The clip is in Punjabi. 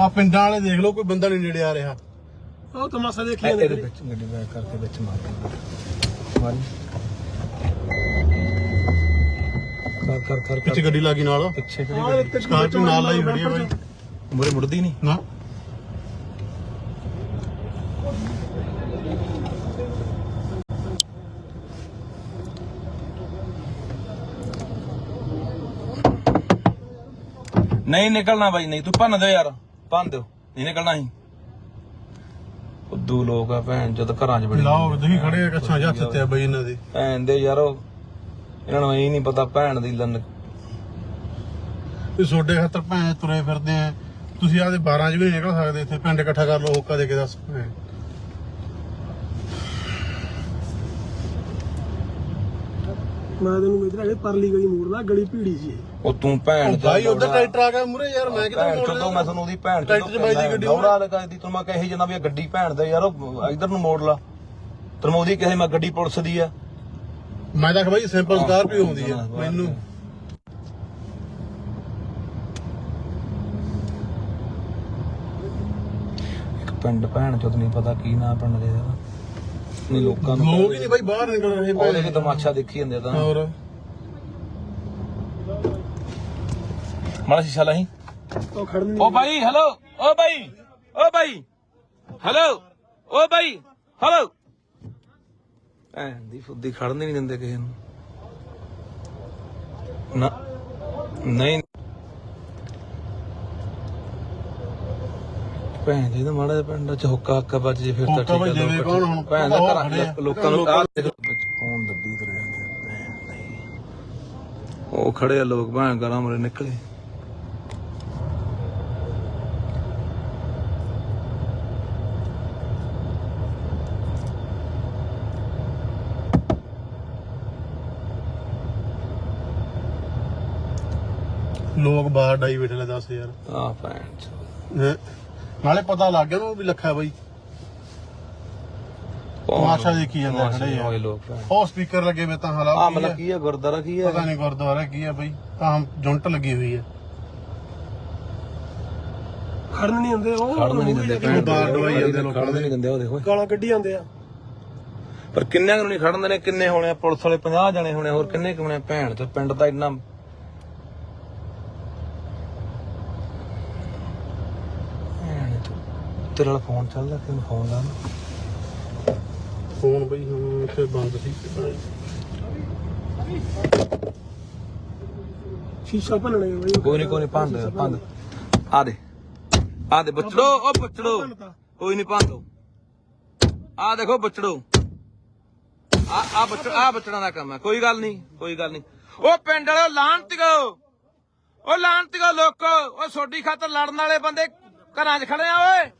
ਆ ਪਿੰਡਾਂ ਵਾਲੇ ਦੇਖ ਲਓ ਕੋਈ ਬੰਦਾ ਨਹੀਂ ਨੇੜੇ ਆ ਰਿਹਾ। ਉਹ ਤਮਾਸ਼ਾ ਦੇਖੀ ਇਹਦੇ ਜਾਂਦੇ ਵਿੱਚ ਗੱਡੀ ਬੈਕ ਕਰਕੇ ਵਿੱਚ ਮਾਰ ਦੇ ਮਾਰੀ। ਕਰ ਕਰ ਕਰ ਪਿੱਛੇ ਕਰ। ਗੱਡੀ ਲੱਗੀ ਨਾਲ। ਪਿੱਛੇ ਆਹ ਇੱਕ ਸਕਾਰਪੀਓ ਨਾਲ ਲਾਈ ਖੜੀ ਆ ਬਾਈ। ਮੁਰੇ ਮੁੜਦੀ ਨਹੀਂ? ਨਾ। ਨਹੀਂ ਨਿਕਲਣਾ ਬਾਈ ਨਹੀਂ ਤੂੰ ਭੰਨ ਦਿਓ ਯਾਰ। ਭੰਨ ਦਿਓ ਨਹੀਂ ਨਿਕਲਣਾ ਹੀ ਉਦੋਂ ਲੋਕ ਆ ਭੈਣ ਜਦ ਘਰਾਂ 'ਚ ਬੜੇ ਲਾਓ ਤੁਸੀਂ ਖੜੇ ਆ ਕੱਛਾਂ ਹੱਥ ਤੇ ਆ ਬਾਈ ਇਹਨਾਂ ਦੇ। ਭੈਣ ਦੇ ਯਾਰੋ ਇਹਨਾਂ ਨੂੰ ਇਹ ਨਹੀਂ ਪਤਾ ਭੈਣ ਦੀ ਲੰਨ। ਵੀ ਛੋਡੇ ਖਾਤਰ ਭੈਣ ਤੁਰੇ ਫਿਰਦੇ ਆ। ਤੁਸੀਂ ਆਦੇ 12 ਚ ਵੀ ਨਿਕਲ ਸਕਦੇ ਇੱਥੇ। ਪਿੰਡ ਇਕੱਠਾ ਕਰ ਲਓ ਹੋਕਾ ਦੇ ਕੇ ਦੱਸ ਭੈਣ। ਮੈਂ ਤੈਨੂੰ ਇਧਰ ਆਲੇ ਪਰਲੀ ਗਲੀ ਮੋੜਦਾ ਗਲੀ ਭੀੜੀ ਸੀ ਇਹ। ਉਹ ਤੂੰ ਭੈਣ ਉਹ ਬਾਈ ਉਧਰ ਟਰੈਕਟਰ ਆ ਗਿਆ ਮੂਰੇ ਯਾਰ ਮੈਂ ਕਿੱਧਰ ਭੈਣ ਚੋਦੋ ਮੈਂ ਤੁਹਾਨੂੰ ਉਹਦੀ ਭੈਣ ਟਰੈਕਟਰ 'ਚ ਬਾਈ ਦੀ ਗੱਡੀ ਦੌੜਾ ਲਗਾਈ ਤੂੰ ਮੈਂ ਕਹੇ ਜਨਾ ਵੀ ਇਹ ਗੱਡੀ ਭੈਣ ਦਾ ਯਾਰ ਉਹ ਇਧਰ ਨੂੰ ਮੋੜ ਲਾ। ਮੈਂ ਉਹਦੀ ਕਹੇ ਮੈਂ ਗੱਡੀ ਪੁਲਿਸ ਦੀ ਆ। ਮੈਂ ਤਾਂ ਕਿਹਾ ਬਾਈ ਸਿੰਪਲ ਸਕਾਰਪੀਓ ਆਉਂਦੀ ਆ ਮੈਨੂੰ। ਇੱਕ ਪਿੰਡ ਭੈਣ ਚੋਦ ਨਹੀਂ ਪਤਾ ਕੀ ਨਾਂ ਪਿੰਡ ਦੇ ਦਾ ਨਹੀਂ ਲੋਕਾਂ ਨੂੰ ਲੋਕ ਹੀ ਨਹੀਂ ਬਾਈ ਬਾਹਰ ਨਿਕਲ ਰਹੇ ਉਹਦੇ ਕਿ ਤਮਾਸ਼ਾ ਦੇਖੀ ਜਾਂਦੇ ਤਾਂ। ਹੋਰ। ਮਾੜਾ ਸ਼ੀਸ਼ਾ ਲਾਈ ਉਹ ਖੜਨ ਓ ਬਾਈ ਹੈਲੋ ਓ ਬਾਈ ਓ ਬਾਈ ਹੈਲੋ ਓ ਬਾਈ ਹੈਲੋ ਭੈਣ ਦੀ ਫੁੱਦੀ ਖੜਨ ਨਹੀਂ ਦਿੰਦੇ ਕਿਸੇ ਨੂੰ। ਨਾ ਨਹੀਂ। ਭੈਣ ਜੀ ਦਾ ਮਾੜਾ ਜਿਹਾ ਪਿੰਡ ਚ ਹੁੱਕਾ ਹੱਕਾ ਵੱਜ ਜੇ ਫਿਰ ਤਾਂ ਹੁੱਕਾ ਠੀਕ ਜਾਵੇ, ਲੋਕ ਕੌਣ ਹੁਣ? ਭੈਣ ਦਾ ਘਰਾਂ ਆ। ਲੋਕਾਂ ਨੂੰ ਆਹ ਦੇਖ ਫੋਨ ਦੱਬੀ ਤੁਰ ਜਾਂਦੇ ਭੈਣ ਦੀ। ਉਹ ਖੜੇ ਆ ਲੋਕ ਭੈਣ ਘਰਾਂ ਮਰੇ ਨਿਕਲੇ ਲੋਕ ਬਾਹਰ ਡਾਈ ਬੈਠੇ ਲੈ ਦੱਸ ਯਾਰ ਆ ਭੈਣ। ਹੈਂ। ਨਾਲੇ ਪਤਾ ਲੱਗ ਗਿਆ ਉਹਨੂੰ ਵੀ ਲੱਖਾ ਬਾਈ। ਤਮਾਸ਼ਾ ਦੇਖੀ ਜਾਂਦੇ ਖੜੇ ਆ। ਹੋਏ ਲੋਕ ਉਹ ਸਪੀਕਰ ਲੱਗੇ ਵੇ ਤਾਂ ਆ ਹਾਲਾਤ ਮਤਲਬ ਕੀ ਹੈ ਗੁਰਦਾਰਾ ਕੀ ਹੈ ਪਤਾ ਨਹੀਂ ਗੁਰਦੁਆਰਾ ਕੀ ਆ ਬਾਈ। ਤਾਂ ਜੁੰਟ ਲੱਗੀ ਹੋਈ ਹੈ ਖੜਨ ਨਹੀਂ ਹੁੰਦੇ ਉਹ। ਖੜਨ ਨਹੀਂ ਦਿੰਦੇ ਬਾਹਰ ਦਵਾਈ ਜਾਂਦੇ ਲੋਕਾਂ ਖੜਨ ਨਹੀਂ ਦਿੰਦੇ ਉਹ ਦੇਖੋ। ਗਾਲਾਂ ਕੱਢੀ ਜਾਂਦੇ ਆ। ਪਰ ਕਿੰਨਿਆਂ ਨੂੰ ਨਹੀਂ ਖੜਨ ਦੇਣੇ ਕਿੰਨੇ ਹੋਣੇ ਆ? ਪੁਲਿਸ ਵਾਲੇ 50 ਜਣੇ ਹੋਣੇ ਆ, ਹੋਰ ਕਿੰਨੇ ਕੁ ਹੋਣੇ ਆ? ਭੈਣ ਤੇ ਪਿੰਡ ਦਾ ਇੰਨਾ ਭੈਣ ਚੋਦ। ਤੇਰੇ ਵਾਲਾ ਫੋਨ ਚੱਲਦਾ ਕਿਉਂ ਫੋਨ ਲਾ ਫੋਨ ਬਾਈ ਹੁਣ ਇੱਥੇ ਬੰਦ ਸੀ। ਸ਼ੀਸ਼ਾ ਭੰਨਣੇ ਬਈ। ਕੋਈ ਨਹੀਂ ਕੋਈ ਨਹੀਂ ਭੰਦ ਭੰਦ ਆ ਦੇ। ਆ ਦੇ ਬੱਚੜੋ ਉਹ ਬੱਚੜੋ। ਕੋਈ ਨਹੀਂ ਭੰਦੋ ਆ ਦੇਖੋ ਬੱਚੜੋ। ਆ ਆ ਬੱਚੜ ਆ ਬੱਚੜਾਂ ਦਾ ਕੰਮ ਹੈ ਕੋਈ ਗੱਲ ਨਹੀਂ ਕੋਈ ਗੱਲ ਨਹੀਂ ਉਹ ਪਿੰਡ ਵਾਲੋ ਲਾਂਤੀਓ ਉਹ ਲਾਂਤੀਓ ਲੋਕੋ। ਉਹ ਸੋਡੀ ਖਾਤਰ ਲੜਨ ਵਾਲੇ ਬੰਦੇ ਘਰਾਂ 'ਚ ਖੜੇ ਆ ਓਏ।